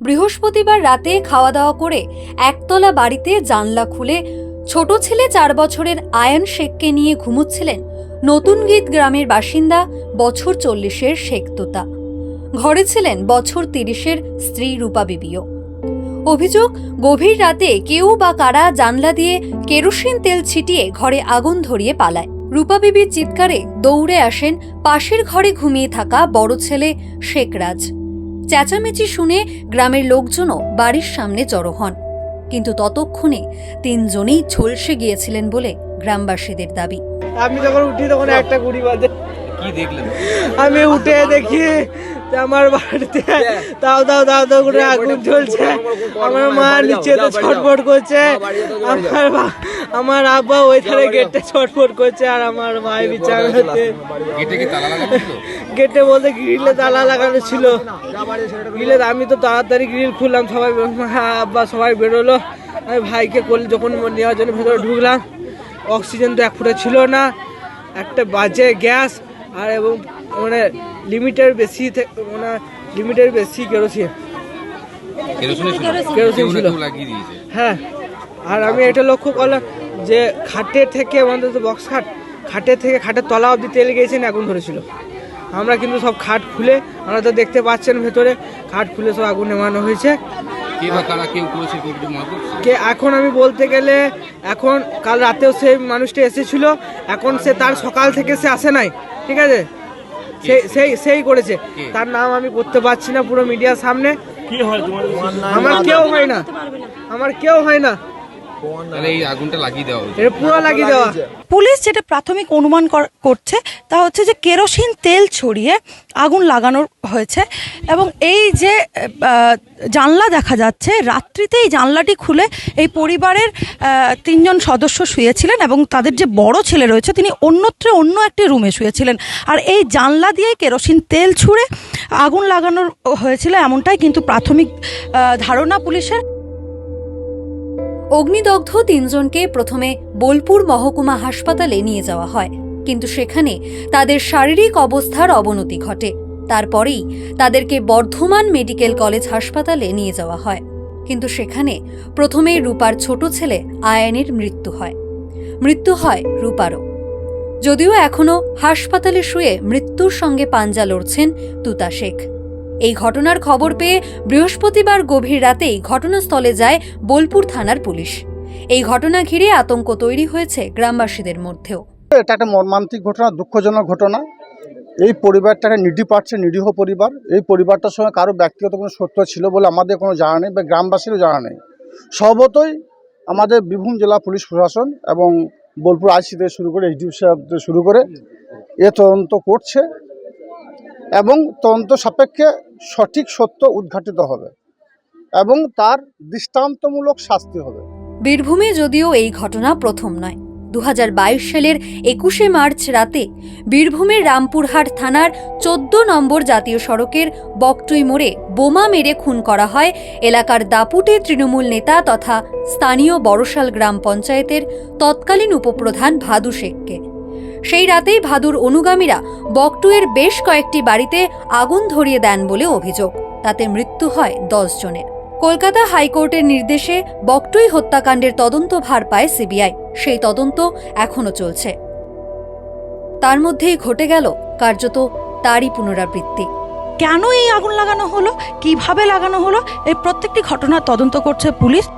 বৃহস্পতিবার রাতে খাওয়া দাওয়া করে একতলা বাড়িতে জানলা খুলে ছোট ছেলে চার বছরের আয়ন শেখকে নিয়ে ঘুমুচ্ছিলেন নতুন গীত গ্রামের বাসিন্দা বছর চল্লিশের শেখ তোতা। ঘরে ছিলেন বছর তিরিশের স্ত্রী রূপা বিবিও। অভিযোগ, গভীর রাতে কেউ বা কারা জানলা দিয়ে কেরোসিন তেল ছিটিয়ে ঘরে আগুন ধরিয়ে পালায়। রূপা বিবির চিৎকারে দৌড়ে আসেন পাশের ঘরে ঘুমিয়ে থাকা বড় ছেলে শেখরাজ। চেঁচামেচি শুনে গ্রামের লোকজনও বাড়ির সামনে জড়ো হন। কিন্তু ততক্ষণে তিনজনেই ঝলসে গিয়েছিলেন বলে গ্রামবাসীদের দাবি। আমি যখন উঠি তখন একটা কুড়ি বাজে। কি দেখলেন? আমি উঠে দেখি যে আমার বাড়িতে দাও দাও দাও দাও করে আগুন জ্বলছে। আমার মা নিচে তো ছটফট করছে। আমার আমার আব্বা ওই ধারে গেটে ছটফট করছে আর আমার ভাই বিছানাতে। গেটে কি তালা লাগানো ছিল? গেটে বলতে গ্রিলে তালা লাগানো ছিল। গ্রিলে আমি তো তাড়াতাড়ি গ্রিল খুললাম সবাই মা, আব্বা সবাই বেরোলো। আমি ভাইকে করলে যখন নেওয়ার জন্য ভেতরে ঢুকলাম অক্সিজেন তো এক ফুটে ছিল না একটা বাজে গ্যাস আর এবং মানে লিমিটের বেশি মানে লিমিটের বেশি কেরোসিন। কেরোসিন ছিল। হ্যাঁ আর আমি এটা লক্ষ্য করলাম যে খাটে থেকে অন্তত বক্স খাট খাটের থেকে খাটের তলা অবধি তেল গিয়েছেন আগুন ধরেছিল। আমরা কিন্তু সব খাট খুলে আমরা তো দেখতে পাচ্ছেন ভেতরে খাট খুলে সব আগুন নেমানো হয়েছে। কে এখন আমি বলতে গেলে এখন কাল রাতেও সেই মানুষটা এসেছিল এখন সে তার সকাল থেকে সে আসে নাই ঠিক আছে? সেই সেই সেই করেছে। তার নাম আমি করতে পারছি না পুরো মিডিয়ার সামনে। আমার কেউ হয় না। আমার কেউ হয় না। তাহলে এই আগুনটা লাগিয়ে দেওয়া হয়েছে। এটা পুরো লাগিয়ে দেওয়া। পুলিশ যেটা প্রাথমিক অনুমান করছে তা হচ্ছে যে কেরোসিন তেল ছড়িয়ে আগুন লাগানো হয়েছে এবং এই যে জানলা দেখা যাচ্ছে রাত্রিতে এই জানলাটি খুলে এই পরিবারের তিনজন সদস্য শুয়েছিলেন এবং তাদের যে বড় ছেলে রয়েছে তিনি অন্যত্র অন্য একটি রুমে শুয়েছিলেন। আর এই জানলা দিয়ে কেরোসিন তেল ছুঁড়ে আগুন লাগানো হয়েছিল এমনটাই কিন্তু প্রাথমিক ধারণা পুলিশের। অগ্নিদগ্ধ তিনজনকে প্রথমে বোলপুর মহকুমা হাসপাতালে নিয়ে যাওয়া হয়। কিন্তু সেখানে তাদের শারীরিক অবস্থার অবনতি ঘটে। তারপরেই তাদেরকে বর্ধমান মেডিকেল কলেজ হাসপাতালে নিয়ে যাওয়া হয়। কিন্তু সেখানে প্রথমেই রূপার ছোট ছেলে আয়ানের মৃত্যু হয়। মৃত্যু হয় রূপারও। যদিও এখনও হাসপাতালে শুয়ে মৃত্যুর সঙ্গে পাঞ্জা লড়ছেন তুতা শেখ এই ঘটনার খবর পেয়ে বৃহস্পতিবার গভীর রাতেই ঘটনাস্থলে যায় বোলপুর থানার পুলিশ। এই ঘটনা ঘিরে আতঙ্ক তৈরি হয়েছে গ্রামবাসীদের মধ্যেও। এটা একটা মর্মান্তিক ঘটনা, দুঃখজনক ঘটনা। এই পরিবারটা একটা নিডি পাচ্ছে, নিরীহ পরিবার। এই পরিবারটার সঙ্গে কারও ব্যক্তিগত কোনো সত্য ছিল বলে আমাদের কোনো জানা নেই বা গ্রামবাসীরও জানা নেই। সর্বতই আমাদের বীরভূম জেলা পুলিশ প্রশাসন এবং বোলপুর আইসি থেকে শুরু করে এইচডিও সাহেব থেকে শুরু করে এ তদন্ত করছে এবং তদন্ত সাপেক্ষে সঠিক সত্য উদ্ঘাটিত হবে এবং তার দৃষ্টান্তমূলক শাস্তি হবে। বীরভূমে যদিও এই ঘটনা প্রথম নয় দু সালের একুশে মার্চ রাতে বীরভূমের রামপুরহাট থানার চোদ্দ নম্বর জাতীয় সড়কের বকটুই মোড়ে বোমা মেরে খুন করা হয় এলাকার দাপুটে তৃণমূল নেতা তথা স্থানীয় বড়শাল গ্রাম পঞ্চায়েতের তৎকালীন উপপ্রধান ভাদু শেখকে। সেই রাতেই ভাদুর অনুগামীরা বকটুয়ের বেশ কয়েকটি বাড়িতে আগুন ধরিয়ে দেন বলে অভিযোগ। তাতে মৃত্যু হয় দশ জনের। কলকাতা হাইকোর্টের নির্দেশে বকটুই হত্যাকাণ্ডের তদন্ত ভার পায় সিবিআই। সেই তদন্ত এখনও চলছে। তার মধ্যেই ঘটে গেল কার্যত তারই পুনরাবৃত্তি। কেন এই আগুন লাগানো হলো? কীভাবে লাগানো হলো? এই প্রত্যেকটি ঘটনার তদন্ত করছে পুলিশ।